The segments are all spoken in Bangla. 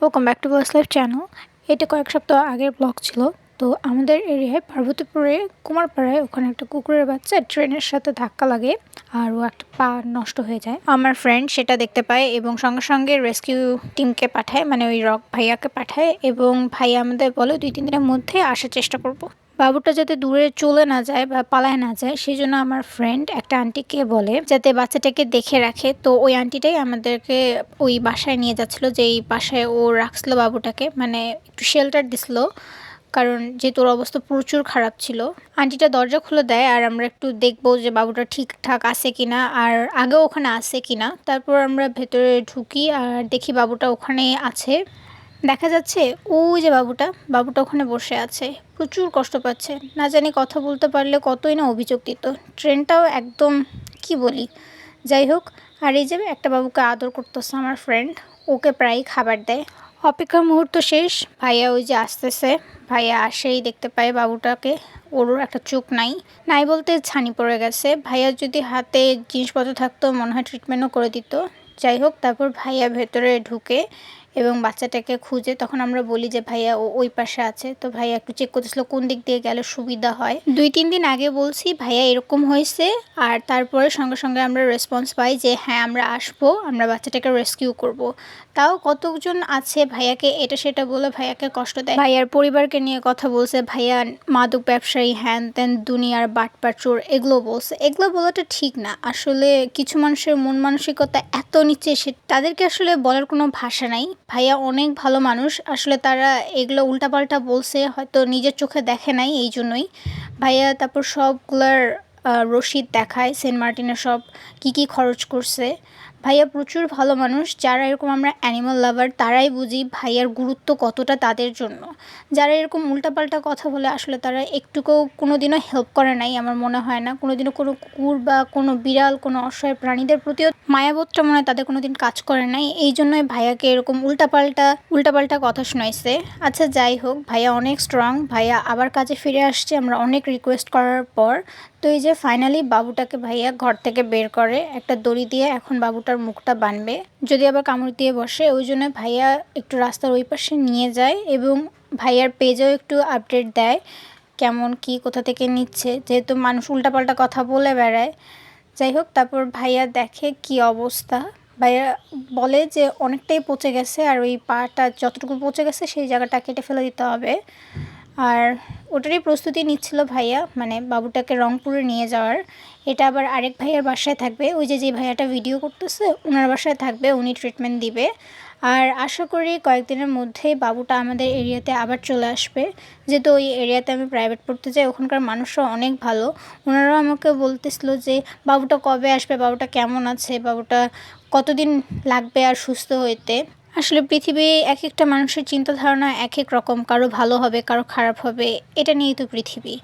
Welcome back to boys life channel এটা কয়েক সপ্তাহ আগের ব্লগ ছিল। তো আমাদের এরিয়ায় পার্বতীপুরে, কুমারপাড়ায় ওখানে একটা কুকুরের বাচ্চা ট্রেনের সাথে ধাক্কা লাগে আর ও একটা পা নষ্ট হয়ে যায়। আমার ফ্রেন্ড সেটা দেখতে পায় এবং সঙ্গে সঙ্গে রেস্কিউ টিমকে পাঠায় মানে ওই রক ভাইয়াকে পাঠায় এবং ভাইয়া আমাদের বলে, দুই, তিন দিনের মধ্যে আসার চেষ্টা করব। বাবুটা যাতে দূরে চলে না যায় বা পালায় না যায় সেই জন্য আমার ফ্রেন্ড একটা আন্টিকে বলে যাতে বাচ্চাটাকে দেখে রাখে। তো ওই আন্টিটাই আমাদেরকে ওই বাসায় নিয়ে যাচ্ছিল যে এই বাসায় ও রাখছিল বাবুটাকে মানে একটু শেল্টার দিছিল। কারণ যেহেতু ওর অবস্থা প্রচুর খারাপ ছিল। আন্টিটা দরজা খুলে দেয় আর আমরা একটু দেখব যে বাবুটা ঠিকঠাক আছে কিনা, আর আগেও ওখানে আছে কিনা। তারপর আমরা ভেতরে ঢুকি আর দেখি বাবুটা ওখানে আছে। দেখা যাচ্ছে ওই যে বাবুটা বাবুটা ওখানে বসে আছে, প্রচুর কষ্ট পাচ্ছে। না জানি কথা বলতে পারলে কতই না অভিযোগ দিত। ট্রেনটাও একদম, কি বলি? যাই হোক, আর এই যে একটা বাবুকে আদর করতেছে আমার ফ্রেন্ড ওকে প্রায় খাবার দেয়। অপেক্ষার মুহূর্ত শেষ, ভাইয়া ওই যে আসতেছে। ভাইয়া আসেই দেখতে পায় বাবুটাকে, ওরও একটা চোখ নাই। নাই বলতে ছানি পড়ে গেছে। ভাইয়া যদি হাতে জিনিসপত্র থাকতো, মনে হয় ট্রিটমেন্টও করে দিত। যাই হোক, তারপর ভাইয়া ভেতরে ঢুকে এবং বাচ্চাটাকে খুঁজে তখন আমরা বলি যে, ভাইয়া, ও ওই পাশে আছে। তো ভাইয়া একটু চেক করতেছিল কোন দিক দিয়ে গেলে সুবিধা হয়। দুই, তিন দিন আগে বলছি, ভাইয়া, এরকম হয়েছে। আর তারপরে সঙ্গে সঙ্গে আমরা রেসপন্স পাই যে হ্যাঁ আমরা আসব, আমরা বাচ্চাটাকে রেস্কিউ করব। তাও কতজন আছে ভাইয়াকে এটা সেটা বলে ভাইয়াকে কষ্ট দেয়। ভাইয়ার পরিবারকে নিয়ে কথা বলছে, ভাইয়া, মাদক ব্যবসায়ী, হ্যান ত্যান, দুনিয়ার বাটপাচুর এগুলো বলছে। এগুলো বলাটা ঠিক না। আসলে কিছু মানুষের মন মানসিকতা এত নিচে সে, তাদেরকে আসলে বলার কোনো ভাষা নাই। ভাইয়া অনেক ভালো মানুষ। আসলে তারা এগুলো উল্টাপাল্টা বলছে, হয়তো নিজের চোখে দেখে নাই এই জন্যই। ভাইয়া তারপর সবগুলার রসিদ দেখায়, সেন্ট মার্টিনের সব কি কি খরচ করছে। ভাইয়া প্রচুর ভালো মানুষ, যারা এরকম আমরা অ্যানিমাল লাভার তারাই বুঝি ভাইয়ার গুরুত্ব কতটা তাদের জন্য। যারা এরকম উল্টাপাল্টা কথা বলে, আসলে তারা একটুকুও কোনো দিনও হেল্প করে নাই আমার মনে হয় না। কোনো দিনও কোনো কুকুর বা কোনো বিড়াল, কোনো অসহায় প্রাণীদের প্রতিও মায়াবোধটা মনে হয় তাদের কোনো দিন কাজ করে নাই। এই জন্যই ভাইয়াকে এরকম উল্টাপাল্টা উল্টাপাল্টা কথা শোনাইছে। আচ্ছা যাই হোক, ভাইয়া অনেক স্ট্রং ভাইয়া আবার কাজে ফিরে আসছে, আমরা অনেক রিকোয়েস্ট করার পর। তো এই যে ফাইনালি বাবুটাকে ভাইয়া ঘর থেকে বের করে, একটা দড়ি দিয়ে এখন বাবুটার মুখটা বানবে। যদি আবার কামড় দিয়ে বসে, ওই জন্য ভাইয়া একটু রাস্তার ওই পাশে নিয়ে যায় এবং ভাইয়ার পেজেও একটু আপডেট দেয় কেমন কি কোথা থেকে নিচ্ছে। যেহেতু মানুষ উল্টাপাল্টা কথা বলে বেড়ায়। যাই হোক, তারপর ভাইয়া দেখে কি অবস্থা। ভাইয়া বলে যে অনেকটাই পচে গেছে আর ওই পাটা যতটুকু পচে গেছে সেই জায়গাটা কেটে ফেলে দিতে হবে। আর ওটারই প্রস্তুতি নিচ্ছিল ভাইয়া মানে বাবুটাকে রংপুরে নিয়ে যাওয়ার। এটা আবার আরেক ভাইয়ার বাসায় থাকবে, ওই যে যে ভাইয়াটা ভিডিও করতেছে, ওনার বাসায় থাকবে, উনি ট্রিটমেন্ট দিবে। আর আশা করি কয়েকদিনের মধ্যেই বাবুটা আমাদের এরিয়াতে আবার চলে আসবে। যেহেতু ওই এরিয়াতে আমি প্রাইভেট পড়তে যাই, ওখানকার মানুষরা অনেক ভালো। ওনারাও আমাকে বলতেছিল যে, বাবুটা কবে আসবে? বাবুটা কেমন আছে? বাবুটা কতদিন লাগবে আর সুস্থ হইতে? আসলে পৃথিবী এক একটা মানুষের চিন্তা ধারণা এক এক রকম, কারও ভালো হবে, কারও খারাপ হবে, এটা নিয়েই তো পৃথিবী।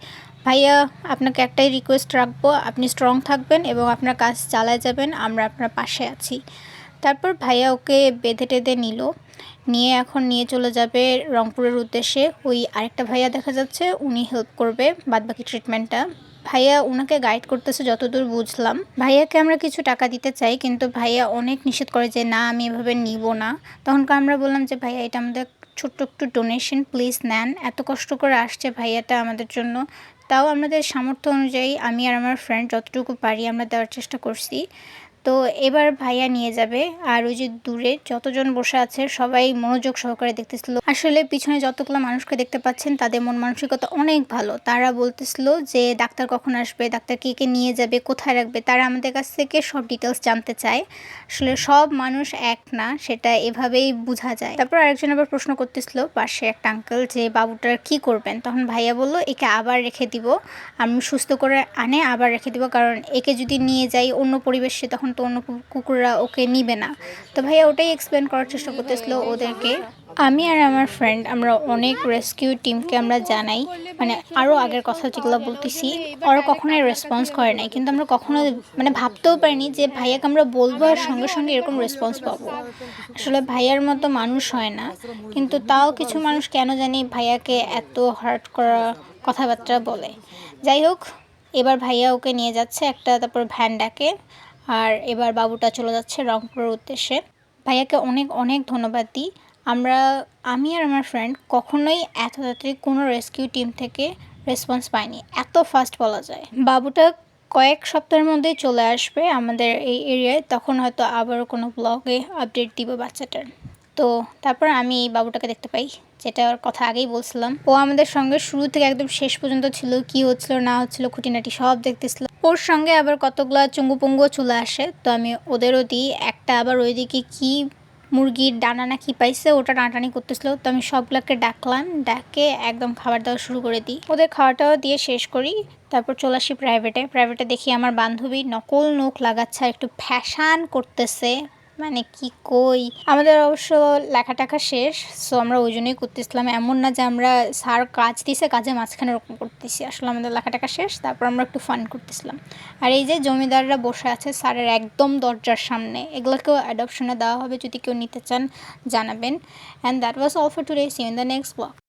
ভাইয়া, আপনাকে একটাই রিকোয়েস্ট রাখব, আপনি স্ট্রং থাকবেন এবং আপনার কাজ চালায় যাবেন, আমরা আপনার পাশে আছি। তারপর ভাইয়া ওকে বেঁধে টেঁধে নিল, নিয়ে এখন নিয়ে চলে যাবে রংপুরের উদ্দেশ্যে। ওই আরেকটা ভাইয়া দেখা যাচ্ছে, উনি হেল্প করবে বাদবাকি ট্রিটমেন্টটা ভাইয়া ওনাকে গাইড করতেছে যতদূর বুঝলাম। ভাইয়াকে আমরা কিছু টাকা দিতে চাই, কিন্তু ভাইয়া অনেক নিষেধ করে যে, না, আমি এভাবে নিব না। তখনকার আমরা বললাম যে, ভাইয়া, এটা আমাদের ছোট্ট একটু ডোনেশন প্লিজ নেন। এত কষ্ট করে আসছে ভাইয়াটা আমাদের জন্য। তাও আমাদের সামর্থ্য অনুযায়ী আমি আর আমার ফ্রেন্ড যতটুকু পারি আমরা দেওয়ার চেষ্টা করছি। তো এবার ভাইয়া নিয়ে যাবে। আর ওই যে দূরে যতজন বসে আছে, সবাই মনোযোগ সহকারে দেখতেছিল। আসলে পিছনে যতগুলো মানুষকে দেখতে পাচ্ছেন, তাদের মন মানসিকতা অনেক ভালো। তারা বলতেছিল যে, ডাক্তার কখন আসবে? ডাক্তার কে কে নিয়ে যাবে? কোথায় রাখবে? তারা আমাদের কাছ থেকে সব ডিটেলস জানতে চায়। আসলে সব মানুষ এক না, সেটা এভাবেই বোঝা যায়। তারপর আরেকজন আবার প্রশ্ন করতেছিল পাশে একটা আঙ্কেল যে বাবুটার কি করবেন? তখন ভাইয়া বলল, একে আবার রেখে দিব। আমি সুস্থ করে আনে আবার রেখে দিব। কারণ একে যদি নিয়ে যাই অন্য পরিবেশে, তখন তো অন্য কুকুররা ওকে নিবে না। তো ভাইয়া ওটাই এক্সপ্লেন করার চেষ্টা করতেছিল ওদেরকে। আমি আর আমার ফ্রেন্ড আমরা অনেক রেস্কিউ টিমকে আমরা জানাই। মানে আরও আগের কথা যেগুলো বলতেছি, ওরা কখনোই রেসপন্স করে নাই। কিন্তু আমরা কখনো মানে ভাবতেও পারিনি যে ভাইয়াকে আমরা বলব আর সঙ্গে সঙ্গে এরকম রেসপন্স পাবো। আসলে ভাইয়ার মতো মানুষ হয় না। কিন্তু তাও কিছু মানুষ কেন জানি ভাইয়াকে এত হার্ট করা কথাবার্তা বলে। যাই হোক, এবার ভাইয়া ওকে নিয়ে যাচ্ছে একটা, তারপর ভ্যান ডাকে। আর এবার বাবুটা চলে যাচ্ছে রংপুরের উদ্দেশ্যে। ভাইয়াকে অনেক অনেক ধন্যবাদ দিই। আমরা, আমি আর আমার ফ্রেন্ড কখনোই এত তাড়াতাড়ি কোনো রেস্কিউ টিম থেকে রেসপন্স পাইনি। এত ফাস্ট বলা যায়। বাবুটা কয়েক সপ্তাহের মধ্যেই চলে আসবে আমাদের এই এরিয়ায় তখন হয়তো আবারও কোনো ব্লগে আপডেট দিব বাচ্চাটার। তো তারপর আমি এই বাবুটাকে দেখতে পাই যেটার কথা আগেই বলছিলাম। ও আমাদের সঙ্গে শুরু থেকে একদম শেষ পর্যন্ত ছিল, কি হচ্ছিল, না হচ্ছিল, খুঁটিনাটি সব দেখতেছিল। ওর সঙ্গে আবার কতগুলা চুঙ্গু পুঙ্গুও চলে আসে, তো আমি ওদেরও দিই। একটা আবার ওইদিকে কি মুরগির ডানা না কি পাইছে, ওটা টানাটানি করতেছিল। তো আমি সবগুলোকে ডাকলাম, ডাকে একদম খাবার দেওয়া শুরু করে দিই। ওদের খাওয়াটাও দিয়ে শেষ করি, তারপর চলে আসি প্রাইভেটে প্রাইভেটে দেখি আমার বান্ধবী নকল নখ লাগাচ্ছে একটু ফ্যাশান করতেছে। মানে কি কই? আমাদের অবশ্য লেখা টাকা শেষ সো আমরা ওই জন্যই করতেছিলাম। এমন না যে আমরা স্যার কাজ দিছে, কাজে মাঝখানে ওরকম করতেছি। আসলে আমাদের লেখা টাকা শেষ, তারপর আমরা একটু ফান করতেছিলাম। আর এই যে জমিদাররা বসে আছে স্যারের একদম দরজার সামনে, এগুলোকেও অ্যাডপশনে দেওয়া হবে যদি কেউ নিতে চান, জানাবেন। And that was all for today see in the next blog